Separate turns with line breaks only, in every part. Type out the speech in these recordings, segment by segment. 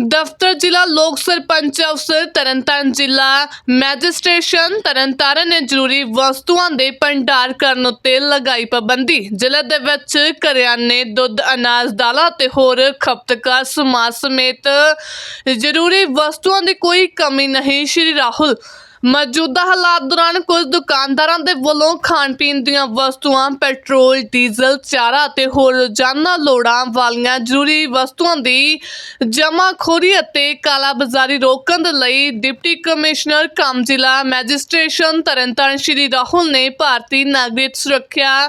ਦਫ਼ਤਰ ਜ਼ਿਲ੍ਹਾ ਲੋਕ ਸਰਪੰਚ ਅਫਸਰ ਤਰਨਤਾਰਨ ਜ਼ਿਲ੍ਹਾ, ਮੈਜਿਸਟ੍ਰੇਸ਼ਨ ਤਰਨਤਾਰਨ ਨੇ ਜ਼ਰੂਰੀ ਵਸਤੂਆਂ ਦੇ ਭੰਡਾਰ ਕਰਨ ਉੱਤੇ ਲਗਾਈ ਪਾਬੰਦੀ। ਜ਼ਿਲ੍ਹੇ ਦੇ ਵਿੱਚ ਕਰਿਆਨੇ, ਦੁੱਧ, ਅਨਾਜ, ਦਾਲਾਂ ਤੇ ਹੋਰ ਖਪਤਕਾਰ ਸਮਾਨ ਸਮੇਤ ਜ਼ਰੂਰੀ ਵਸਤੂਆਂ ਦੀ ਕੋਈ ਕਮੀ ਨਹੀਂ। ਸ਼੍ਰੀ ਰਾਹੁਲ ਮੌਜੂਦਾ ਹਾਲਾਤ ਦੌਰਾਨ ਕੁਝ ਦੁਕਾਨਦਾਰਾਂ ਦੇ ਵੱਲੋਂ ਖਾਣ ਪੀਣ ਦੀਆਂ ਵਸਤੂਆਂ, ਪੈਟਰੋਲ, ਡੀਜ਼ਲ, ਚਾਰਾ ਅਤੇ ਹੋਰ ਰੋਜ਼ਾਨਾ ਲੋੜਾਂ ਵਾਲੀਆਂ ਜ਼ਰੂਰੀ ਵਸਤੂਆਂ ਦੀ ਜਮਾਖੋਰੀ ਅਤੇ ਕਾਲਾਬਾਜ਼ਾਰੀ ਰੋਕਣ ਦੇ ਲਈ ਡਿਪਟੀ ਕਮਿਸ਼ਨਰ, ਕੰਮ ਜ਼ਿਲ੍ਹਾ ਮੈਜਿਸਟ੍ਰੇਸ਼ਨ ਤਰਨਤਾਰਨ ਸ਼੍ਰੀ ਰਾਹੁਲ ਨੇ ਭਾਰਤੀ ਨਾਗਰਿਕ ਸੁਰੱਖਿਆ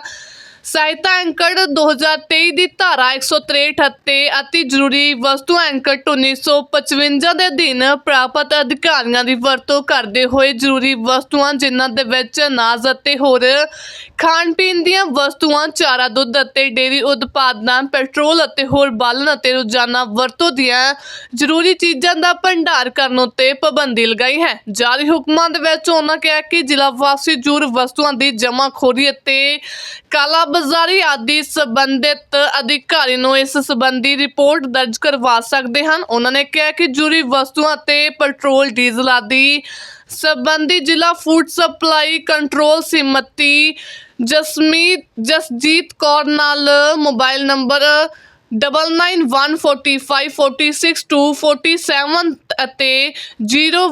ਸਹਾਇਤਾ ਐਂਕੜ 2023 ਦੀ ਧਾਰਾ 163 ਅਤੇ ਅਤੀ ਜ਼ਰੂਰੀ ਵਸਤੂ ਐਂਕੜ 1955 ਦੇ ਅਧੀਨ ਪ੍ਰਾਪਤ ਅਧਿਕਾਰੀਆਂ ਦੀ ਵਰਤੋਂ ਕਰਦੇ ਹੋਏ ਜ਼ਰੂਰੀ ਵਸਤੂਆਂ ਜਿਨ੍ਹਾਂ ਦੇ ਵਿੱਚ ਅਨਾਜ ਅਤੇ ਹੋਰ ਖਾਣ ਪੀਣ ਦੀਆਂ ਵਸਤੂਆਂ, ਚਾਰਾ ਦੁੱਧ ਅਤੇ ਡੇਅਰੀ ਉਤਪਾਦਾਂ, ਪੈਟਰੋਲ ਅਤੇ ਹੋਰ ਬਾਲਣ ਅਤੇ ਰੋਜ਼ਾਨਾ ਵਰਤੋਂ ਦੀਆਂ ਜ਼ਰੂਰੀ ਚੀਜ਼ਾਂ ਦਾ ਭੰਡਾਰ ਕਰਨ ਉੱਤੇ ਪਾਬੰਦੀ ਲਗਾਈ ਹੈ। ਜਾਰੀ ਹੁਕਮਾਂ ਦੇ ਵਿੱਚ ਉਹਨਾਂ ਕਿਹਾ ਕਿ ਜ਼ਿਲ੍ਹਾ ਵਾਸੀ ਜ਼ਰੂਰ ਵਸਤੂਆਂ ਦੀ ਜਮਾਖੋਰੀ ਅਤੇ ਕਾਲਾਬਾਜ਼ਾਰੀ ਆਦਿ ਸੰਬੰਧਿਤ ਅਧਿਕਾਰੀ ਨੂੰ ਇਸ ਸੰਬੰਧੀ ਰਿਪੋਰਟ ਦਰਜ ਕਰਵਾ ਸਕਦੇ ਹਨ। ਉਹਨਾਂ ਨੇ ਕਿਹਾ ਕਿ ਜ਼ਰੂਰੀ ਵਸਤੂਆਂ ਅਤੇ ਪੈਟਰੋਲ, ਡੀਜ਼ਲ ਆਦਿ ਸੰਬੰਧੀ ਜ਼ਿਲ੍ਹਾ ਫੂਡ ਸਪਲਾਈ ਕੰਟਰੋਲ ਸਮਿਤੀ ਜਸਮੀਤ ਜਸਜੀਤ ਕੌਰ ਨਾਲ mobile number double nine one forty five forty six two forty seven ਅਤੇ zero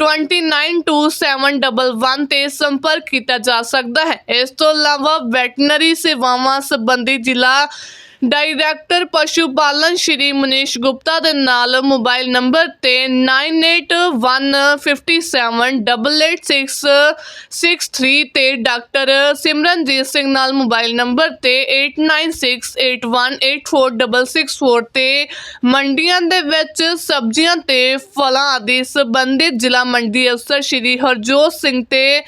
one eight five two 292711 ਤੇ ਸੰਪਰਕ ਕੀਤਾ ਜਾ ਸਕਦਾ ਹੈ। ਇਸ ਤੋਂ ਇਲਾਵਾ ਵੈਟਰਨਰੀ ਸੇਵਾਵਾਂ ਸੰਬੰਧੀ ਜ਼ਿਲ੍ਹਾ ਡਾਇਰੈਕਟਰ ਪਸ਼ੂ ਪਾਲਣ ਸ਼੍ਰੀ ਮਨੀਸ਼ ਗੁਪਤਾ ਦੇ ਨਾਲ ਮੋਬਾਈਲ ਨੰਬਰ ਤੇ 9815788663 ਤੇ ਡਾਕਟਰ ਸਿਮਰਨਜੀਤ ਸਿੰਘ ਨਾਲ ਮੋਬਾਈਲ ਨੰਬਰ ਤੇ 8968184664 ਤੇ ਮੰਡੀਆਂ ਦੇ ਵਿੱਚ ਸਬਜ਼ੀਆਂ ਤੇ ਫਲਾਂ ਆਦਿ ਸੰਬੰਧਿਤ ਜ਼ਿਲ੍ਹਾ ਮੰਡੀ ਅਫਸਰ ਸ਼੍ਰੀ ਹਰਜੋਤ ਸਿੰਘ ਤੇ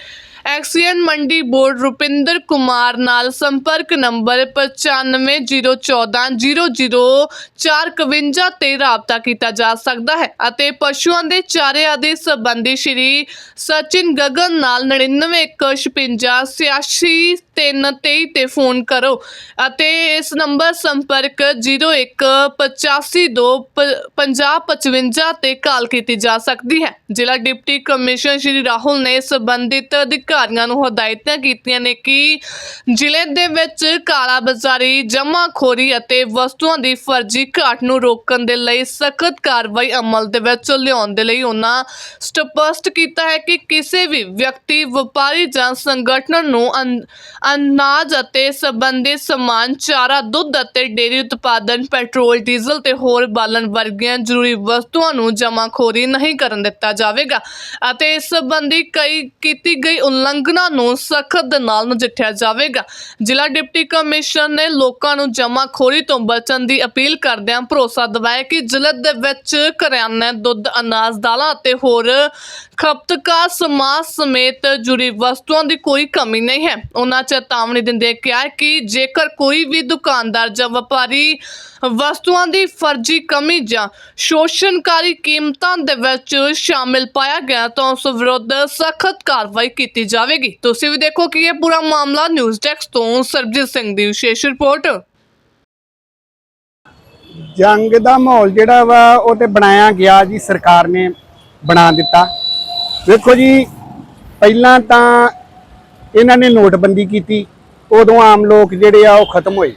ਐਕਸੀਅਨ ਮੰਡੀ ਬੋਰਡ ਰੁਪਿੰਦਰ ਕੁਮਾਰ ਨਾਲ ਸੰਪਰਕ ਨੰਬਰ 9501000451 ਤੇ ਰਾਬਤਾ ਕੀਤਾ ਜਾ ਸਕਦਾ ਹੈ ਅਤੇ ਪਸ਼ੂਆਂ ਦੇ ਚਾਰੇ ਆਦਿ ਸੰਬੰਧੀ ਸ਼੍ਰੀ ਸਚਿਨ ਗਗਨ ਨਾਲ 991556 323 ਤੇ ਫੋਨ ਕਰੋ ਅਤੇ ਇਸ ਨੰਬਰ ਸੰਪਰਕ 0185255055 ਤੇ ਕਾਲ ਕੀਤੀ ਜਾ ਸਕਦੀ ਹੈ। ਜ਼ਿਲ੍ਹਾ ਡਿਪਟੀ ਕਮਿਸ਼ਨਰ ਸ਼੍ਰੀ ਰਾਹੁਲ ਨੇ ਸੰਬੰਧਿਤ ਅਧਿਕਾਰੀਆਂ ਨੂੰ ਹਦਾਇਤਾਂ ਕੀਤੀਆਂ ਨੇ ਕਿ ਜ਼ਿਲ੍ਹੇ ਦੇ ਵਿੱਚ ਕਾਲਾਬਾਜ਼ਾਰੀ, ਜਮਾਖੋਰੀ ਅਤੇ ਵਸਤੂਆਂ ਦੀ ਫਰਜ਼ੀ ਘਾਟ ਨੂੰ ਰੋਕਣ ਦੇ ਲਈ ਸਖਤ ਕਾਰਵਾਈ ਅਮਲ ਦੇ ਵਿੱਚ ਲਿਆਉਣ ਦੇ ਲਈ ਉਹਨਾਂ ਸਪਸ਼ਟ ਕੀਤਾ ਹੈ ਕਿ ਕਿਸੇ ਵੀ ਵਿਅਕਤੀ, ਵਪਾਰੀ ਜਾਂ ਸੰਗਠਨ ਨੂੰ ਅਨ- ਅਨਾਜ ਅਤੇ ਸੰਬੰਧਿਤ ਸਮਾਨ, ਚਾਰਾ, ਦੁੱਧ ਅਤੇ ਡੇਅਰੀ ਉਤਪਾਦਨ, ਪੈਟਰੋਲ, ਡੀਜ਼ਲ ਤੇ ਹੋਰ ਬਾਲਣ ਵਰਗੀਆਂ ਜ਼ਰੂਰੀ ਵਸਤੂਆਂ ਨੂੰ ਜਮਾਖੋਰੀ ਨਹੀਂ ਕਰਨ ਦਿੱਤਾ ਜਾਵੇਗਾ ਅਤੇ ਇਸ ਸੰਬੰਧੀ ਕਈ, ਕੀਤੀ ਗਈ ਉਲੰਘਣਾ ਉਲੰਘਣਾ ਨੂੰ ਸਖਤ ਦੇ ਨਾਲ ਨਜਿੱਠਿਆ ਜਾਵੇਗਾ। ਜ਼ਿਲ੍ਹਾ ਡਿਪਟੀ ਕਮਿਸ਼ਨਰ ਨੇ ਲੋਕਾਂ ਨੂੰ ਜਮਾਖੋਰੀ ਤੋਂ ਬਚਣ ਦੀ ਅਪੀਲ ਕਰਦਿਆਂ ਭਰੋਸਾ ਦਿਵਾਇਆ ਕਿ ਜ਼ਿਲ੍ਹੇ ਦੇ ਵਿੱਚ ਕਰਿਆਨਾ, ਦੁੱਧ, ਅਨਾਜ, ਦਾਲਾਂ ਅਤੇ ਹੋਰ ਖਪਤਕਾਰ ਸਮਾਨ ਸਮੇਤ ਜੁੜੀ ਵਸਤੂਆਂ ਦੀ ਕੋਈ ਕਮੀ ਨਹੀਂ ਹੈ। ਉਹਨਾਂ ਚੇਤਾਵਨੀ ਦਿੰਦੇ ਕਿਹਾ ਕਿ ਜੇਕਰ ਕੋਈ ਵੀ ਦੁਕਾਨਦਾਰ ਜਾਂ ਵਪਾਰੀ ਵਸਤੂਆਂ ਦੀ ਫਰਜ਼ੀ ਕਮੀ ਜਾਂ ਸ਼ੋਸ਼ਣਕਾਰੀ ਕੀਮਤਾਂ ਦੇ ਵਿੱਚ ਸ਼ਾਮਿਲ ਪਾਇਆ ਗਿਆ ਤਾਂ ਉਸ ਵਿਰੁੱਧ ਸਖਤ ਕਾਰਵਾਈ ਕੀਤੀ ਜਾਵੇਗੀ। ਤੁਸੀਂ ਵੀ ਦੇਖੋ ਕਿ ਇਹ ਪੂਰਾ ਮਾਮਲਾ ਨਿਊਜ਼ ਡੈਸਕ ਤੋਂ ਸਰਬਜੀਤ ਸਿੰਘ ਦੀ ਵਿਸ਼ੇਸ਼ ਰਿਪੋਰਟ।
ਜੰਗ ਦਾ ਮਾਹੌਲ ਜਿਹੜਾ ਵਾ, ਉਹ ਤੇ ਬਣਾਇਆ ਗਿਆ ਜੀ, ਸਰਕਾਰ ਨੇ ਬਣਾ ਦਿੱਤਾ। ਵੇਖੋ ਜੀ, ਪਹਿਲਾਂ ਤਾਂ ਇਹਨਾਂ ਨੇ ਨੋਟਬੰਦੀ ਕੀਤੀ, ਉਦੋਂ ਆਮ ਲੋਕ ਜਿਹੜੇ ਆ ਉਹ ਖਤਮ ਹੋਏ।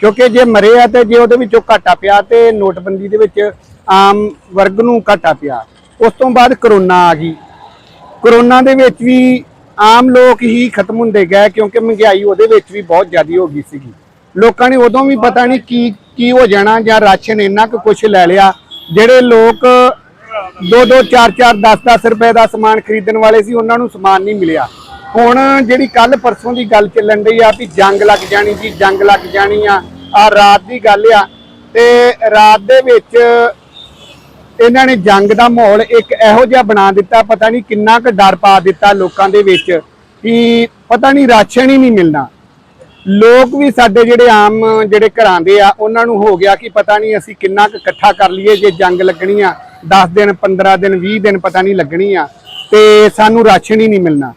ਕਿਉਂਕਿ ਜੇ ਮਰੇ ਆ ਤੇ ਜੇ ਉਹਦੇ ਵਿੱਚੋਂ ਘਾਟਾ ਪਿਆ ਤੇ ਨੋਟਬੰਦੀ ਦੇ ਵਿੱਚ ਆਮ ਵਰਗ ਨੂੰ ਘਾਟਾ ਪਿਆ। ਉਸ ਤੋਂ ਬਾਅਦ ਕਰੋਨਾ ਆ ਗਈ। ਕਰੋਨਾ ਦੇ ਵਿੱਚ ਵੀ ਆਮ ਲੋਕ ਹੀ ਖਤਮ ਹੁੰਦੇ ਗਏ ਕਿਉਂਕਿ ਮਹਿੰਗਾਈ ਉਹਦੇ ਵਿੱਚ ਵੀ ਬਹੁਤ ਜ਼ਿਆਦਾ ਹੋ ਗਈ ਸੀਗੀ। ਲੋਕਾਂ ਨੇ ਉਦੋਂ ਵੀ ਪਤਾ ਨਹੀਂ ਕੀ ਕੀ ਹੋ ਜਾਣਾ ਜਾਂ ਰਾਸ਼ਨ ਇੰਨਾ ਕੁ ਕੁਝ ਲੈ ਲਿਆ, ਜਿਹੜੇ ਲੋਕ 2-2 4-4 10-10 ਰੁਪਏ ਦਾ ਸਮਾਨ ਖਰੀਦਣ ਵਾਲੇ ਸੀ, ਉਹਨਾਂ ਨੂੰ ਸਮਾਨ ਨਹੀਂ ਮਿਲਿਆ। ਹੁਣ ਜਿਹੜੀ ਕੱਲ ਪਰਸੋਂ ਦੀ ਗੱਲ ਚੱਲਣ ਡਈ ਆ ਵੀ ਜੰਗ ਲੱਗ ਜਾਣੀ ਜੀ, ਜੰਗ ਲੱਗ ਜਾਣੀ ਆ ਆ ਰਾਤ ਦੀ ਗੱਲ ਆ। ਤੇ ਰਾਤ ਦੇ ਵਿੱਚ ਇਹਨਾਂ ਨੇ ਜੰਗ ਦਾ ਮਾਹੌਲ ਇੱਕ ਇਹੋ ਜਿਹਾ ਬਣਾ ਦਿੱਤਾ, ਪਤਾ ਨਹੀਂ ਕਿੰਨਾ ਕੁ ਡਰ ਪਾ ਦਿੱਤਾ ਲੋਕਾਂ ਦੇ ਵਿੱਚ ਕਿ ਪਤਾ ਨਹੀਂ ਰਾਸ਼ਨ ਹੀ ਨਹੀਂ ਮਿਲਣਾ। ਲੋਕ ਵੀ ਸਾਡੇ ਜਿਹੜੇ ਆਮ ਜਿਹੜੇ ਘਰਾਂ ਦੇ ਆ, ਉਹਨਾਂ ਨੂੰ ਹੋ ਗਿਆ ਕਿ ਪਤਾ ਨਹੀਂ ਅਸੀਂ ਕਿੰਨਾ ਕੁ ਇਕੱਠਾ ਕਰ ਲਈਏ ਜੇ ਜੰਗ ਲੱਗਣੀ ਆ। 10 ਦਿਨ 15 ਦਿਨ 20 ਦਿਨ ਪਤਾ ਨਹੀਂ ਲੱਗਣੀ ਆ, ਤੇ ਸਾਨੂੰ ਰਾਸ਼ਨ ਹੀ ਨਹੀਂ ਮਿਲਣਾ।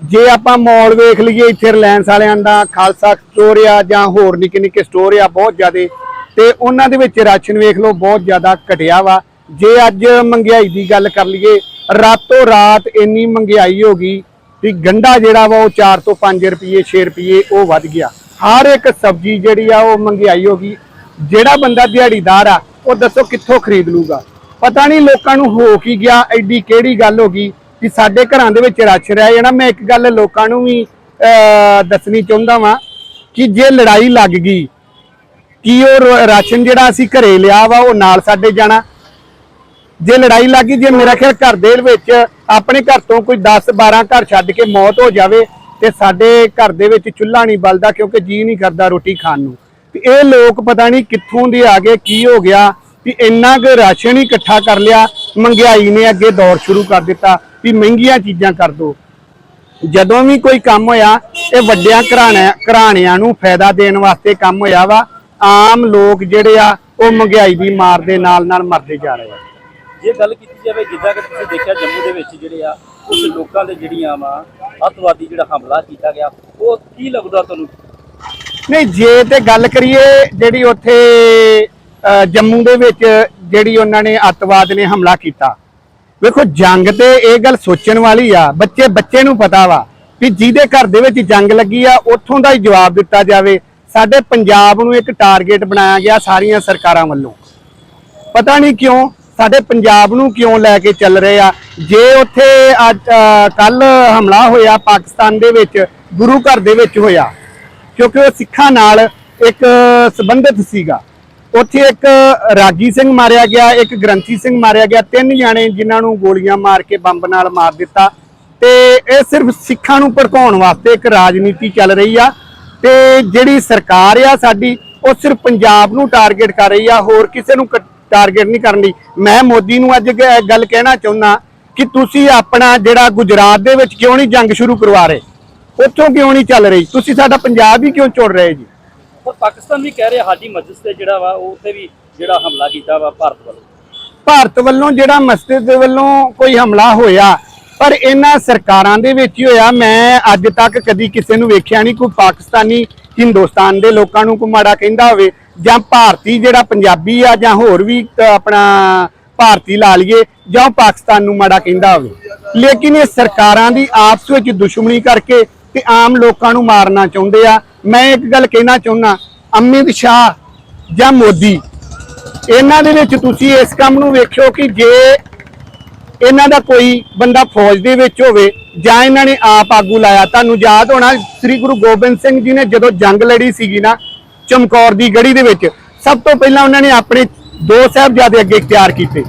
ਜੇ ਆਪਾਂ ਮਾਲ ਵੇਖ ਲਈਏ ਇੱਥੇ ਰਿਲਾਇੰਸ ਵਾਲਿਆਂ ਦਾ, ਖਾਲਸਾ ਸਟੋਰ ਆ ਜਾਂ ਹੋਰ ਨਿੱਕੇ ਨਿੱਕੇ ਸਟੋਰ ਆ ਬਹੁਤ ਜ਼ਿਆਦੇ, ਤੇ ਉਹਨਾਂ ਦੇ ਵਿੱਚ ਰਾਸ਼ਨ ਵੇਖ ਲਓ, ਬਹੁਤ ਜ਼ਿਆਦਾ ਘਟਿਆ ਵਾ। ਜੇ ਅੱਜ ਮਹਿੰਗਾਈ ਦੀ ਗੱਲ ਕਰ ਲਈਏ, ਰਾਤੋਂ ਰਾਤ ਇੰਨੀ ਮਹਿੰਗਾਈ ਹੋ ਗਈ ਵੀ ਗੰਡਾ ਜਿਹੜਾ ਵਾ ਉਹ 4 ਤੋਂ 5 ਰੁਪਏ 6 ਰੁਪਏ ਉਹ ਵੱਧ ਗਿਆ। ਹਰ ਇੱਕ ਸਬਜ਼ੀ ਜਿਹੜੀ ਆ ਉਹ ਮਹਿੰਗਾਈ ਹੋ ਗਈ। ਜਿਹੜਾ ਬੰਦਾ ਦਿਹਾੜੀਦਾਰ ਆ, ਉਹ ਦੱਸੋ ਕਿੱਥੋਂ ਖਰੀਦ ਲੂਗਾ ਪਤਾ ਨਹੀਂ ਲੋਕਾਂ ਨੂੰ ਹੋ ਕੀ ਗਿਆ, ਐਡੀ ਕਿਹੜੀ ਗੱਲ ਹੋ ਗਈ ਕਿ ਸਾਡੇ ਘਰਾਂ ਦੇ ਵਿੱਚ ਰਾਸ਼ਨ ਰਹਿ ਜਾਣਾ। ਮੈਂ ਇੱਕ ਗੱਲ ਲੋਕਾਂ ਨੂੰ ਵੀ ਦੱਸਣੀ ਚਾਹੁੰਦਾ ਵਾਂ ਕਿ ਜੇ ਲੜਾਈ ਲੱਗ ਗਈ, ਕੀ ਉਹ ਰ- ਰਾਸ਼ਨ ਜਿਹੜਾ ਅਸੀਂ ਘਰੇ ਲਿਆ ਵਾ, ਉਹ ਨਾਲ ਸਾਡੇ ਜਾਣਾ? ਜੇ ਲੜਾਈ ਲੱਗ ਗਈ, ਜੇ ਮੇਰਾ ਖਿਆਲ ਘਰ ਦੇ ਵਿੱਚ ਆਪਣੇ ਘਰ ਤੋਂ ਕੋਈ 10 12 ਘਰ ਛੱਡ ਕੇ ਮੌਤ ਹੋ ਜਾਵੇ ਤੇ ਸਾਡੇ ਘਰ ਦੇ ਵਿੱਚ ਚੁੱਲ੍ਹਾ ਨਹੀਂ ਬਲਦਾ ਕਿਉਂਕਿ ਜੀ ਨਹੀਂ ਕਰਦਾ ਰੋਟੀ ਖਾਣ ਨੂੰ। ਤੇ ਇਹ ਲੋਕ ਪਤਾ ਨਹੀਂ ਕਿੱਥੋਂ ਦੇ ਆ ਗਏ, ਕੀ ਹੋ ਗਿਆ ਵੀ ਇੰਨਾ ਕੁ ਰਾਸ਼ਨ ਹੀ ਇਕੱਠਾ ਕਰ ਲਿਆ ਮਹਿੰਗਾਈ ਨੇ ਅੱਗੇ ਦੌਰ ਸ਼ੁਰੂ ਕਰ ਦਿੱਤਾ ਵੀ ਮਹਿੰਗੀਆਂ ਚੀਜ਼ਾਂ ਕਰ ਦੋ। ਜਦੋਂ ਵੀ ਕੋਈ ਕੰਮ ਹੋਇਆ ਇਹ ਵੱਡਿਆਂ ਘਰਾਣਿਆਂ ਘਰਾਣਿਆਂ ਨੂੰ ਫਾਇਦਾ ਦੇਣ ਵਾਸਤੇ ਕੰਮ ਹੋਇਆ ਵਾ ਆਮ ਲੋਕ ਜਿਹੜੇ ਆ ਉਹ ਮਹਿੰਗਾਈ ਦੀ ਮਾਰ ਦੇ ਨਾਲ ਨਾਲ ਮਰਦੇ ਜਾ ਰਹੇ ਆ।
ਜੇ ਗੱਲ ਕੀਤੀ ਜਾਵੇ ਜਿੱਦਾਂ ਕਿ ਤੁਸੀਂ ਦੇਖਿਆ ਜੰਮੂ ਦੇ ਵਿੱਚ ਜਿਹੜੇ ਆ ਉਸ ਲੋਕਾਂ ਦੇ ਜਿਹੜੀਆਂ ਵਾ ਅੱਤਵਾਦੀ ਜਿਹੜਾ ਹਮਲਾ ਕੀਤਾ ਗਿਆ ਉਹ ਕੀ ਲੱਗਦਾ ਤੁਹਾਨੂੰ?
ਨਹੀਂ ਜੇ ਤੇ ਗੱਲ ਕਰੀਏ ਜਿਹੜੀ ਉੱਥੇ ਜੰਮੂ ਦੇ ਵਿੱਚ ਜਿਹੜੀ ਉਹਨਾਂ ਨੇ ਅੱਤਵਾਦ ਨੇ ਹਮਲਾ ਕੀਤਾ। ਵੇਖੋ, ਜੰਗ ਤੇ ਇਹ ਗੱਲ ਸੋਚਣ ਵਾਲੀ ਆ। ਬੱਚੇ ਬੱਚੇ ਨੂੰ ਪਤਾ ਵਾ ਵੀ ਜਿਹਦੇ ਘਰ ਦੇ ਵਿੱਚ ਜੰਗ ਲੱਗੀ ਆ, ਉੱਥੋਂ ਦਾ ਹੀ ਜਵਾਬ ਦਿੱਤਾ ਜਾਵੇ। ਸਾਡੇ ਪੰਜਾਬ ਨੂੰ ਇੱਕ ਟਾਰਗੇਟ ਬਣਾਇਆ ਗਿਆ ਸਾਰੀਆਂ ਸਰਕਾਰਾਂ ਵੱਲੋਂ। ਪਤਾ ਨਹੀਂ ਕਿਉਂ ਸਾਡੇ ਪੰਜਾਬ ਨੂੰ ਕਿਉਂ ਲੈ ਕੇ ਚੱਲ ਰਹੇ ਆ? ਜੇ ਉੱਥੇ ਅੱਜ ਕੱਲ ਹਮਲਾ ਹੋਇਆ ਪਾਕਿਸਤਾਨ ਦੇ ਵਿੱਚ, ਗੁਰੂ ਘਰ ਦੇ ਵਿੱਚ ਹੋਇਆ, ਕਿਉਂਕਿ ਉਹ ਸਿੱਖਾਂ ਨਾਲ ਇੱਕ ਸੰਬੰਧਿਤ ਸੀਗਾ। ਉੱਥੇ ਇੱਕ ਰਾਗੀ ਸਿੰਘ ਮਾਰਿਆ ਗਿਆ, ਇੱਕ ਗ੍ਰੰਥੀ ਸਿੰਘ ਮਾਰਿਆ ਗਿਆ, ਤਿੰਨ ਜਾਣੇ ਜਿਨ੍ਹਾਂ ਨੂੰ ਗੋਲੀਆਂ ਮਾਰ ਕੇ ਬੰਬ ਨਾਲ ਮਾਰ ਦਿੱਤਾ। ਤੇ ਇਹ ਸਿਰਫ ਸਿੱਖਾਂ ਨੂੰ ਭੜਕਾਉਣ ਵਾਸਤੇ ਇੱਕ ਰਾਜਨੀਤੀ ਚੱਲ ਰਹੀ ਆ। ਤੇ ਜਿਹੜੀ ਸਰਕਾਰ ਆ ਸਾਡੀ, ਉਹ ਸਿਰਫ ਪੰਜਾਬ ਨੂੰ ਟਾਰਗੇਟ ਕਰ ਰਹੀ ਆ, ਹੋਰ ਕਿਸੇ ਨੂੰ ਟਾਰਗੇਟ ਨਹੀਂ ਕਰਨ ਕਰਨੀ ਮੈਂ ਮੋਦੀ ਨੂੰ ਅੱਜ ਗੱਲ ਕਹਿਣਾ ਚਾਹੁੰਦਾ ਕਿ ਤੁਸੀਂ ਆਪਣਾ ਜਿਹੜਾ ਗੁਜਰਾਤ ਦੇ ਵਿੱਚ ਕਿਉਂ ਨਹੀਂ ਜੰਗ ਸ਼ੁਰੂ ਕਰਵਾ ਰਹੇ? ਉੱਥੋਂ ਕਿਉਂ ਨਹੀਂ ਚੱਲ ਰਹੀ? ਤੁਸੀਂ ਸਾਡਾ ਪੰਜਾਬ ਹੀ ਕਿਉਂ ਚੁਣ ਰਹੇ ਜੀ?
ਪਰ ਪਾਕਿਸਤਾਨ ਵੀ ਕਹਿ ਰਿਹਾ ਹਾਜੀ ਮਸਜਿਦ ਤੇ ਜਿਹੜਾ ਵਾ, ਉਹ ਉੱਥੇ ਵੀ ਜਿਹੜਾ ਹਮਲਾ ਕੀਤਾ ਵਾ ਭਾਰਤ ਵੱਲੋਂ।
ਭਾਰਤ ਵੱਲੋਂ ਜਿਹੜਾ ਮਸਜਿਦ ਦੇ ਵੱਲੋਂ ਕੋਈ ਹਮਲਾ ਹੋਇਆ, ਪਰ ਇਹਨਾਂ ਸਰਕਾਰਾਂ ਦੇ ਵਿੱਚ ਹੀ ਹੋਇਆ। ਮੈਂ ਅੱਜ ਤੱਕ ਕਦੀ ਕਿਸੇ ਨੂੰ ਵੇਖਿਆ ਨਹੀਂ, ਕੋਈ ਪਾਕਿਸਤਾਨੀ ਹਿੰਦੁਸਤਾਨ ਦੇ ਲੋਕਾਂ ਨੂੰ ਕੋਈ ਮਾੜਾ ਕਹਿੰਦਾ ਹੋਵੇ, ਜਾਂ ਭਾਰਤੀ ਜਿਹੜਾ ਪੰਜਾਬੀ ਆ, ਜਾਂ ਹੋਰ ਵੀ ਆਪਣਾ ਭਾਰਤੀ ਲਾ ਲਈਏ, ਜਾਂ ਉਹ ਪਾਕਿਸਤਾਨ ਨੂੰ ਮਾੜਾ ਕਹਿੰਦਾ ਹੋਵੇ। ਲੇਕਿਨ ਇਹ ਸਰਕਾਰਾਂ ਦੀ ਆਪਸ ਵਿੱਚ ਦੁਸ਼ਮਣੀ ਕਰਕੇ ਤੇ ਆਮ ਲੋਕਾਂ ਨੂੰ ਮਾਰਨਾ ਚਾਹੁੰਦੇ ਆ। ਮੈਂ ਇੱਕ ਗੱਲ ਕਹਿਣਾ ਚਾਹੁੰਦਾ, ਅਮਿਤ ਸ਼ਾਹ ਜਾਂ ਮੋਦੀ, ਇਹਨਾਂ ਦੇ ਵਿੱਚ ਤੁਸੀਂ ਇਸ ਕੰਮ ਨੂੰ ਵੇਖਿਓ ਕਿ ਜੇ ਇਹਨਾਂ ਦਾ ਕੋਈ ਬੰਦਾ ਫੌਜ ਦੇ ਵਿੱਚ ਹੋਵੇ ਜਾਂ ਇਹਨਾਂ ਨੇ ਆਪ ਆਗੂ ਲਾਇਆ। ਤੁਹਾਨੂੰ ਯਾਦ ਹੋਣਾ, ਸ੍ਰੀ ਗੁਰੂ ਗੋਬਿੰਦ ਸਿੰਘ ਜੀ ਨੇ ਜਦੋਂ ਜੰਗ ਲੜੀ ਸੀਗੀ ਨਾ, ਚਮਕੌਰ ਦੀ ਗੜੀ ਦੇ ਵਿੱਚ, ਸਭ ਤੋਂ ਪਹਿਲਾਂ ਉਹਨਾਂ ਨੇ ਆਪਣੇ ਦੋ ਸਾਹਿਬਜ਼ਾਦੇ ਅੱਗੇ ਤਿਆਰ ਕੀਤੇ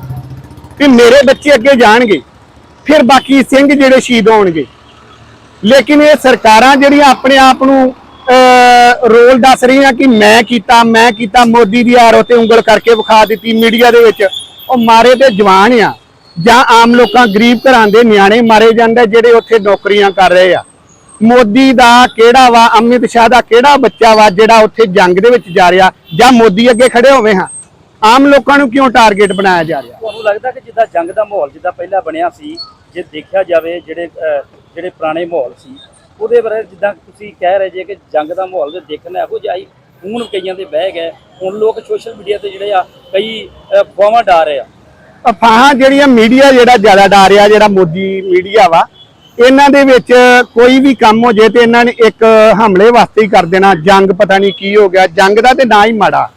ਕਿ ਮੇਰੇ ਬੱਚੇ ਅੱਗੇ ਜਾਣਗੇ, ਫਿਰ ਬਾਕੀ ਸਿੰਘ ਜਿਹੜੇ ਸ਼ਹੀਦ ਹੋਣਗੇ। ਲੇਕਿਨ ਇਹ ਸਰਕਾਰਾਂ ਜਿਹੜੀਆਂ ਆਪਣੇ ਆਪ ਨੂੰ ਰੋਲ ਦੱਸ ਰਹੀਆਂ ਕਿ ਮੈਂ ਕੀਤਾ ਮੈਂ ਕੀਤਾ, ਮੋਦੀ ਦੀ ਆਰੋ ਤੇ ਉਂਗਲ ਕਰਕੇ ਵਿਖਾ ਦਿੱਤੀ ਮੀਡੀਆ ਦੇ ਵਿੱਚ, ਉਹ ਮਾਰੇ ਤੇ ਜਵਾਨ ਆ। ਜਾਂ ਆਮ ਲੋਕਾਂ, ਗਰੀਬ ਘਰਾਂ ਦੇ ਨਿਆਣੇ ਮਾਰੇ ਜਾਂਦੇ ਜਿਹੜੇ ਉੱਥੇ ਨੌਕਰੀਆਂ ਕਰ ਰਹੇ ਆ। ਮੋਦੀ ਦਾ ਕਿਹੜਾ ਵਾ, ਅਮਿਤ ਸ਼ਾਹ ਦਾ ਕਿਹੜਾ ਬੱਚਾ ਵਾ ਜਿਹੜਾ ਉੱਥੇ ਜੰਗ ਦੇ ਵਿੱਚ ਜਾ ਰਿਹਾ, ਜਾਂ ਮੋਦੀ ਅੱਗੇ ਖੜੇ ਹੋਵੇ ਹਾਂ। ਆਮ ਲੋਕਾਂ ਨੂੰ ਕਿਉਂ ਟਾਰਗੇਟ ਬਣਾਇਆ ਜਾ ਰਿਹਾ?
ਤੁਹਾਨੂੰ ਲੱਗਦਾ ਕਿ ਜਿੱਦਾਂ ਜੰਗ ਦਾ ਮਾਹੌਲ ਜਿੱਦਾਂ ਪਹਿਲਾਂ ਬਣਿਆ ਸੀ, ਜੇ ਦੇਖਿਆ ਜਾਵੇ ਜਿਹੜੇ ਜਿਹੜੇ ਪੁਰਾਣੇ ਮਾਹੌਲ ਸੀ, ਉਹਦੇ ਬਾਰੇ ਜਿੱਦਾਂ ਤੁਸੀਂ ਕਹਿ ਰਹੇ ਜੇ ਕਿ ਜੰਗ ਦਾ ਮਾਹੌਲ ਦੇ ਦੇਖਣ ਇਹੋ ਜਿਹਾ ਹੀ ਹੁਣ ਕਈਆਂ ਦੇ ਬਹਿ ਗਏ। ਹੁਣ ਲੋਕ ਸੋਸ਼ਲ ਮੀਡੀਆ ਤੇ ਜਿਹੜੇ ਆ, ਕਈ ਅਫਵਾਹਾਂ ਡਾ ਰਹੇ ਆ।
ਅਫਾਹਾਂ ਜਿਹੜੀਆਂ ਮੀਡੀਆ ਜਿਹੜਾ ਜ਼ਿਆਦਾ ਡਾ ਰਿਹਾ, ਜਿਹੜਾ ਮੋਦੀ ਮੀਡੀਆ ਵਾ, ਇਹਨਾਂ ਦੇ ਵਿੱਚ ਕੋਈ ਵੀ ਕੰਮ ਹੋ ਜੇ ਤੇ ਇਹਨਾਂ ਨੇ ਇੱਕ ਹਮਲੇ ਵਾਸਤੇ ਹੀ ਕਰ ਦੇਣਾ। ਜੰਗ ਪਤਾ ਨਹੀਂ ਕੀ ਹੋ ਗਿਆ। ਜੰਗ ਦਾ ਤੇ ਨਾ ਹੀ ਮਾੜਾ।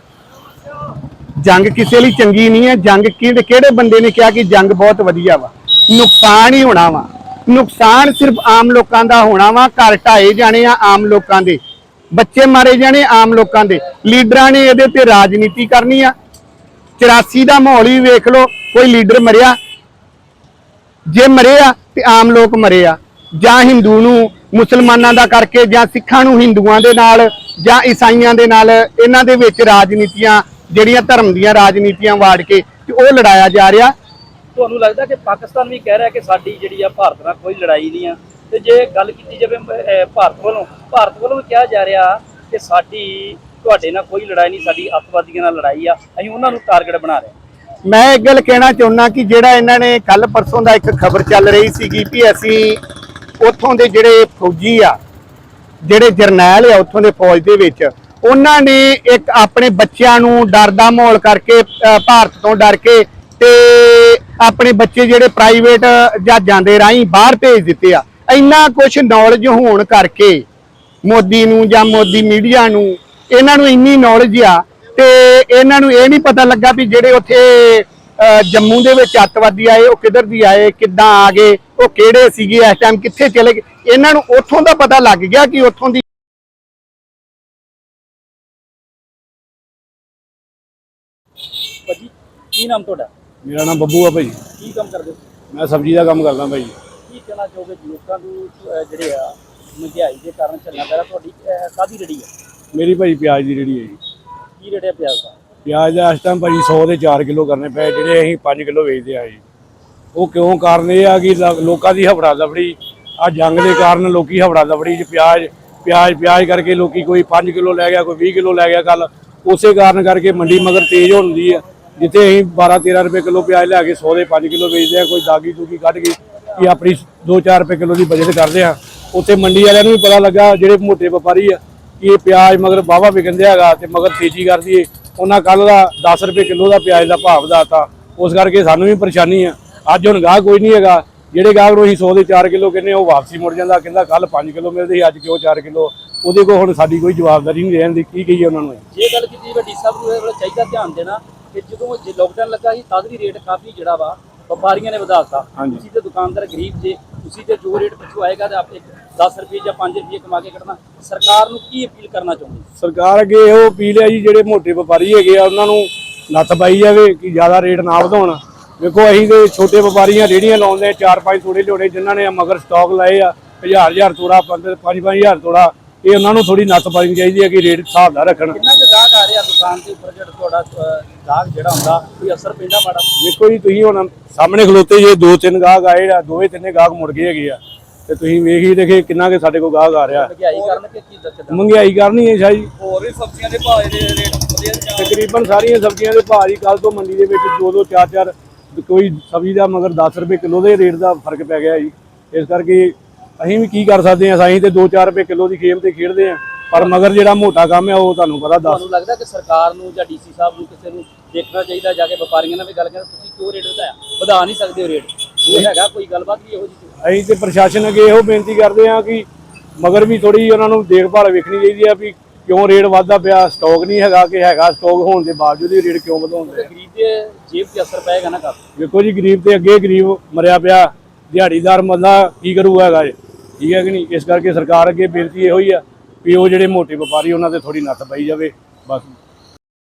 ਜੰਗ ਕਿਸੇ ਲਈ ਚੰਗੀ ਨਹੀਂ ਹੈ। ਜੰਗ ਕਿਹੜੇ ਕਿਹੜੇ ਬੰਦੇ ਨੇ ਕਿਹਾ ਕਿ ਜੰਗ ਬਹੁਤ ਵਧੀਆ ਵਾ। ਨੁਕਸਾਨ ਹੀ ਹੋਣਾ ਵਾ। ਨੁਕਸਾਨ ਸਿਰਫ ਆਮ ਲੋਕਾਂ ਦਾ ਹੋਣਾ ਵਾ, ਘਰ ਢਾਏ ਜਾਣੇ ਆ ਆਮ ਲੋਕਾਂ ਦੇ। ਬੱਚੇ ਮਾਰੇ ਜਾਣੇ ਆਮ ਲੋਕਾਂ ਦੇ। ਲੀਡਰਾਂ ਨੇ ਇਹਦੇ ਤੇ ਰਾਜਨੀਤੀ ਕਰਨੀ ਆ। 84 ਦਾ ਮਾਹੌਲ ਵੀ ਵੇਖ ਲਓ, ਕੋਈ ਲੀਡਰ ਮਰਿਆ, ਜੇ ਮਰੇ ਆ ਤੇ ਆਮ ਲੋਕ ਮਰੇ ਆ। ਜਾਂ ਹਿੰਦੂ ਨੂੰ, ਮੁਸਲਮਾਨਾਂ ਦਾ ਕਰਕੇ, ਜਾਂ ਸਿੱਖਾਂ ਨੂੰ ਹਿੰਦੂਆਂ ਦੇ ਨਾਲ, ਜਾਂ ਈਸਾਈਆਂ ਦੇ ਨਾਲ, ਇਹਨਾਂ ਦੇ ਵਿੱਚ ਰਾਜਨੀਤੀਆਂ, ਜਿਹੜੀਆਂ ਧਰਮ ਦੀਆਂ ਰਾਜਨੀਤੀਆਂ ਵਾੜ ਕੇ ਤੇ ਉਹ ਲੜਾਇਆ ਜਾ ਰਿਹਾ।
ਤੁਹਾਨੂੰ ਲੱਗਦਾ ਕਿ ਪਾਕਿਸਤਾਨ ਵੀ ਕਹਿ ਰਿਹਾ ਕਿ ਸਾਡੀ ਜਿਹੜੀ ਆ ਭਾਰਤ ਨਾਲ ਕੋਈ ਲੜਾਈ ਨਹੀਂ ਆ? ਤੇ ਜੇ ਗੱਲ ਕੀਤੀ ਜਾਵੇ ਭਾਰਤ ਵੱਲੋਂ ਭਾਰਤ ਵੱਲੋਂ ਵੀ ਕਿਹਾ ਜਾ ਰਿਹਾ ਕਿ ਸਾਡੀ, ਤੁਹਾਡੇ ਨਾਲ ਕੋਈ ਲੜਾਈ ਨਹੀਂ, ਸਾਡੀ ਅੱਤਵਾਦੀਆਂ ਨਾਲ ਲੜਾਈ ਆ। ਅਸੀਂ ਉਹਨਾਂ ਨੂੰ ਟਾਰਗੇਟ ਬਣਾ ਰਹੇ
ਮੈਂ ਇੱਕ ਗੱਲ ਕਹਿਣਾ ਚਾਹੁੰਦਾ ਕਿ ਜਿਹੜਾ ਇਹਨਾਂ ਨੇ ਕੱਲ ਪਰਸੋਂ ਦਾ ਇੱਕ ਖਬਰ ਚੱਲ ਰਹੀ ਸੀਗੀ ਕਿ ਅਸੀਂ ਉੱਥੋਂ ਦੇ ਜਿਹੜੇ ਫੌਜੀ ਆ, ਜਿਹੜੇ ਜਰਨੈਲ ਆ ਉੱਥੋਂ ਦੇ ਫੌਜ ਦੇ ਵਿੱਚ, ਉਹਨਾਂ ਨੇ ਇੱਕ ਆਪਣੇ ਬੱਚਿਆਂ ਨੂੰ ਡਰ ਦਾ ਮਾਹੌਲ ਕਰਕੇ ਭਾਰਤ ਤੋਂ ਡਰ ਕੇ ਤੇ ਆਪਣੇ ਬੱਚੇ ਜਿਹੜੇ ਪ੍ਰਾਈਵੇਟ ਜਹਾਜ਼ਾਂ ਦੇ ਰਾਹੀਂ ਬਾਹਰ ਭੇਜ ਦਿੱਤੇ ਆ। ਇੰਨਾ ਕੁਝ ਨੌਲੇਜ ਹੋਣ ਕਰਕੇ ਮੋਦੀ ਨੂੰ ਜਾਂ ਮੋਦੀ ਮੀਡੀਆ ਨੂੰ ਇਹਨਾਂ ਨੂੰ ਇੰਨੀ ਨੌਲੇਜ ਆ ਤੇ ਇਹਨਾਂ ਨੂੰ ਇਹ ਨਹੀਂ ਪਤਾ ਲੱਗਾ ਵੀ ਜਿਹੜੇ ਉੱਥੇ ਜੰਮੂ ਦੇ ਵਿੱਚ ਅੱਤਵਾਦੀ ਆਏ, ਉਹ ਕਿੱਧਰ ਦੀ ਆਏ, ਕਿੱਦਾਂ ਆ ਗਏ, ਉਹ ਕਿਹੜੇ ਸੀਗੇ, ਇਸ ਟਾਈਮ ਕਿੱਥੇ ਚਲੇ ਗਏ। ਇਹਨਾਂ ਨੂੰ ਉੱਥੋਂ ਦਾ ਪਤਾ ਲੱਗ ਗਿਆ ਕਿ ਉੱਥੋਂ ਦੀ
ਕੀ ਨਾਮ ਤੁਹਾਡਾ?
ਮੇਰਾ ਨਾਮ ਬੱਬੂ ਆ ਭਾਈ।
ਕੀ ਕੰਮ ਕਰਦੇ ਹੋ?
ਮੈਂ ਸਬਜ਼ੀ ਦਾ ਕੰਮ ਕਰਦਾ ਭਾਈ।
ਕੀ ਕਹਿਣਾ ਚਾਹੋਗੇ ਲੋਕਾਂ ਨੂੰ ਅਹ, ਜਿਹੜੇ ਆ ਮਹਿੰਗਾਈ ਦੇ ਕਾਰਨ ਚੱਲਣਾ ਪੈ ਰਿਹਾ ਤੁਹਾਡੀ ਅਹ, ਕਾਹਦੀ ਰੇੜੀ ਹੈ
ਮੇਰੀ ਭਾਈ ਪਿਆਜ਼ ਦੀ ਰੇੜੀ ਹੈ ਜੀ।
ਕੀ ਹੈ ਪਿਆਜ਼ ਦਾ?
ਪਿਆਜ਼ ਦਾ ਇਸ ਟਾਈਮ ਭਾਈ 100 ਦੇ 4 ਕਿਲੋ ਕਰਨੇ ਪਏ ਜਿਹੜੇ ਅਸੀਂ 5 ਕਿਲੋ ਵੇਚਦੇ ਆ ਜੀ। ਉਹ ਕਿਉਂ ਕਾਰਨ ਇਹ ਆ ਕਿ ਲ- ਲੋਕਾਂ ਦੀ ਹਫੜਾ ਦਫੜੀ ਆ ਜੰਗ ਦੇ ਕਾਰਨ ਲੋਕੀ ਹਫੜਾ ਦਫੜੀ ਚ ਪਿਆਜ਼ ਪਿਆਜ਼ ਪਿਆਜ਼ ਕਰਕੇ ਲੋਕੀ ਕੋਈ 5 ਕਿਲੋ ਲੈ ਗਿਆ ਕੋਈ 20 ਕਿਲੋ ਲੈ ਗਿਆ ਕੱਲ ਉਸੇ ਕਾਰਨ ਕਰਕੇ ਮੰਡੀ ਮਗਰ ਤੇਜ਼ ਹੁੰਦੀ ਆ। ਜਿੱਥੇ ਅਸੀਂ 12 13 ਰੁਪਏ ਕਿਲੋ ਪਿਆਜ਼ ਲਿਆ ਕੇ 100 ਦੇ 5 ਕਿਲੋ ਵੇਚਦੇ ਆ ਕੋਈ ਦਾਗੀ ਦੂਗੀ ਕੱਢ ਕੇ ਕਿ ਆਪਣੀ 2-4 ਰੁਪਏ ਕਿਲੋ ਦੀ ਬਜਟ ਕਰਦੇ ਆ ਉੱਥੇ ਮੰਡੀ ਵਾਲਿਆਂ ਨੂੰ ਵੀ ਪਤਾ ਲੱਗਾ, ਜਿਹੜੇ ਮੋਟੇ ਵਪਾਰੀ ਆ, ਕਿ ਇਹ ਪਿਆਜ਼ ਮਗਰ ਵਾਹਵਾ ਵਿਕੰਦੇ ਹੈਗਾ ਤੇ ਮਗਰ ਤੇਜ਼ੀ ਕਰਦੀ ਏ ਉਹਨਾਂ ਕੱਲ ਦਾ 10 ਰੁਪਏ ਕਿਲੋ ਦਾ ਪਿਆਜ਼ ਦਾ ਭਾਅ ਵਧਾਤਾ ਉਸ ਕਰਕੇ ਸਾਨੂੰ ਵੀ ਪਰੇਸ਼ਾਨੀ ਆ। ਅੱਜ ਹੁਣ ਗਾਹ ਕੋਈ ਨਹੀਂ ਹੈਗਾ। ਜਿਹੜੇ ਗਾਹਕ ਨੂੰ ਅਸੀਂ 100 ਦੇ 4 ਕਿਲੋ ਕਹਿੰਦੇ ਉਹ ਵਾਪਸੀ ਮੁੜ ਜਾਂਦਾ, ਕਹਿੰਦਾ ਕੱਲ 5 ਕਿਲੋ ਮਿਲਦੇ ਸੀ, ਅੱਜ ਕਿਉਂ 4 ਕਿਲੋ? ਉਹਦੇ ਕੋਲ ਹੁਣ ਸਾਡੀ ਕੋਈ ਜਵਾਬਦਾਰੀ ਨਹੀਂ ਰਹਿਣ ਦੀ। ਕੀ ਕਹੀਏ ਉਹਨਾਂ ਨੂੰ?
ਜੇ ਗੱਲ ਕੀਤੀ ਵੱਡੀ ਸਾਹਿਬ ਨੂੰ, ਇਹ ਵੇਲੇ ਚਾਹੀਦਾ ਧਿਆਨ ਦੇਣਾ ਕਿ ਜਦੋਂ ਜੇ ਲੋਕਡਾਊਨ ਲੱਗਾ ਸੀ ਤਦ ਵੀ ਰੇਟ ਕਾਫੀ ਜਿਹੜਾ ਵਾ ਵਪਾਰੀਆਂ ਨੇ ਵਧਾਤਾ
ਹਾਂਜੀ।
ਤੁਸੀਂ ਤੇ ਦੁਕਾਨਦਾਰ ਗਰੀਬ ਜੇ ਤੁਸੀਂ ਤੇ ਜੋ ਰੇਟ ਪਿੱਛੋਂ ਆਏਗਾ ਤੇ ਆਪੇ 10 ਰੁਪਏ ਜਾਂ 5 ਰੁਪਏ ਕਮਾ ਕੇ ਕੱਢਣਾ। ਸਰਕਾਰ ਨੂੰ ਕੀ ਅਪੀਲ ਕਰਨਾ ਚਾਹੁੰਦੇ
ਸਰਕਾਰ ਅੱਗੇ ਇਹੋ ਅਪੀਲ ਹੈ ਜੀ ਜਿਹੜੇ ਮੋਟੇ ਵਪਾਰੀ ਹੈਗੇ ਆ ਉਹਨਾਂ ਨੂੰ ਨੱਥ ਪਾਈ ਜਾਵੇ ਕਿ ਜ਼ਿਆਦਾ ਰੇਟ ਨਾ ਵਧਾਉਣ। ਵੇਖੋ ਅਸੀਂ ਤੇ ਛੋਟੇ ਵਪਾਰੀਆਂ ਰੇੜੀਆਂ ਲਾਉਂਦੇ ਆ ਚਾਰ ਪੰਜ ਤੋੜੇ ਲਿਆਉਣੇ ਜਿਨ੍ਹਾਂ ਨੇ ਮਗਰ ਸਟਾਕ ਲਾਏ ਆ ਹਜ਼ਾਰ ਹਜ਼ਾਰ ਤੋੜਾ ਪੰਜ ਪੰਜ ਪੰਜ ਹਜ਼ਾਰ ਤੋੜਾ ਇਹ ਉਹਨਾਂ ਨੂੰ ਥੋੜੀ ਨੱਥ ਪਾਣੀ ਚਾਹੀਦੀ ਹੈ ਕਿ ਰੇਟ ਹਿਸਾਬ ਦਾ ਰੱਖਣ।
ਕਿੰਨਾ ਕੁ ਗਾਹਕ ਆ ਰਿਹਾ ਦੁਕਾਨ ਦੇ ਉੱਪਰ ਜਿਹੜਾ ਤੁਹਾਡਾ ਅਹ, ਗਾਹਕ ਜਿਹੜਾ ਹੁੰਦਾ ਕੋਈ ਅਸਰ ਪੈਂਦਾ ਮਾੜਾ?
ਵੇਖੋ ਜੀ ਤੁਸੀਂ ਹੁਣ ਸਾਹਮਣੇ ਖਲੋਤੇ ਜੇ ਦੋ ਤਿੰਨ ਗਾਹਕ ਆਏ ਆ ਦੋਵੇਂ ਤਿੰਨੇ ਗਾਹਕ ਮੁੜ ਗਏ ਹੈਗੇ ਆ। ਤੇ ਤੁਸੀਂ ਵੇਖ ਹੀ ਦੇਖੇ ਕਿੰਨਾ ਕਿ ਸਾਡੇ ਕੋਲ ਗਾਹਕ ਆ ਰਿਹਾ।
ਮਹਿੰਗਾਈ ਕਾਰਨ ਕਿ ਕੀ ਦੱਸਦਾ
ਮਹਿੰਗਾਈ ਕਰਨੀ ਹੈ ਸ਼ਾਹੀ।
ਹੋਰ ਵੀ ਸਬਜ਼ੀਆਂ ਦੇ ਭਾਅ ਦੇ ਰੇਟ ਵਧੀਆ
ਤਕਰੀਬਨ ਸਾਰੀਆਂ ਸਬਜ਼ੀਆਂ ਦੇ ਭਾਅ ਜੀ ਕੱਲ ਤੋਂ ਮੰਡੀ ਦੇ ਵਿੱਚ 2-2 4-4 ਕੋਈ ਸਬਜ਼ੀ ਦਾ ਮਗਰ 10 ਰੁਪਏ ਕਿਲੋ ਦੇ ਰੇਟ ਦਾ ਫ਼ਰਕ ਪੈ ਗਿਆ ਜੀ। ਇਸ ਕਰਕੇ ਅਸੀਂ ਵੀ ਕੀ ਕਰ ਸਕਦੇ ਹਾਂ ਅਸੀਂ ਤੇ 2-4 ਰੁਪਏ ਕਿਲੋ ਦੀ ਖੇਮ ਤੇ ਖੇਡਦੇ ਆ ਪਰ ਮਗਰ ਜਿਹੜਾ ਮੋਟਾ ਕੰਮ ਹੈ ਉਹ ਤੁਹਾਨੂੰ ਪਤਾ ਦੱਸ
ਤੁਹਾਨੂੰ ਲੱਗਦਾ ਕਿ ਸਰਕਾਰ ਨੂੰ ਜਾਂ ਡੀਸੀ ਸਾਹਿਬ ਨੂੰ ਕਿਸੇ ਨੂੰ ਦੇਖਣਾ ਚਾਹੀਦਾ ਜਾ ਕੇ ਵਪਾਰੀਆਂ ਨਾਲ ਵੀ ਗੱਲ ਕਰ ਤੁਸੀਂ ਕਿਉਂ ਰੇਟ ਵਧਾਇਆ? ਵਧਾ ਨਹੀਂ ਸਕਦੇ ਹੋ ਰੇਟ। ਇਹ ਹੈਗਾ ਕੋਈ ਗੱਲਬਾਤ ਵੀ ਇਹੋ ਜਿਹੀ
ਅਸੀਂ ਤੇ ਪ੍ਰਸ਼ਾਸਨ ਅੱਗੇ ਇਹੋ ਬੇਨਤੀ ਕਰਦੇ ਹਾਂ ਕਿ ਮਗਰ ਵੀ ਥੋੜੀ ਉਹਨਾਂ ਨੂੰ ਦੇਖਭਾਲ ਵੇਖਣੀ ਚਾਹੀਦੀ ਆ ਵੀ ਕਿਉਂ ਰੇਟ ਵੱਧਦਾ ਪਿਆ ਸਟਾਕ ਨਹੀਂ ਹੈਗਾ ਕਿ ਹੈਗਾ ਸਟਾਕ ਹੋਣ ਦੇ ਬਾਵਜੂਦ ਵੀ ਰੇਟ ਕਿਉਂ ਵਧਾਉਂਦੇ
ਗਰੀਬ ਦੇ ਜੇਬ ਤੇ ਅਸਰ ਪਏਗਾ ਨਾ ਕਾਫੀ।
ਵੇਖੋ ਜੀ ਗਰੀਬ ਤੇ ਅੱਗੇ ਗਰੀਬ ਮਰਿਆ ਪਿਆ ਦਿਹਾੜੀਦਾਰ ਬੰਦਾ ਕੀ ਕਰੂਗਾ ਹੈਗਾ? ਠੀਕ ਹੈ ਕਿ ਨਹੀਂ? ਇਸ ਕਰਕੇ ਸਰਕਾਰ ਅੱਗੇ ਬੇਨਤੀ ਇਹੋ ਹੀ ਆ। ਵੀ ਉਹ ਜਿਹੜੇ ਮੋਟੇ ਵਪਾਰੀ ਉਹਨਾਂ ਤੇ ਥੋੜੀ ਨੱਥ ਪਈ ਜਾਵੇ ਬਸ।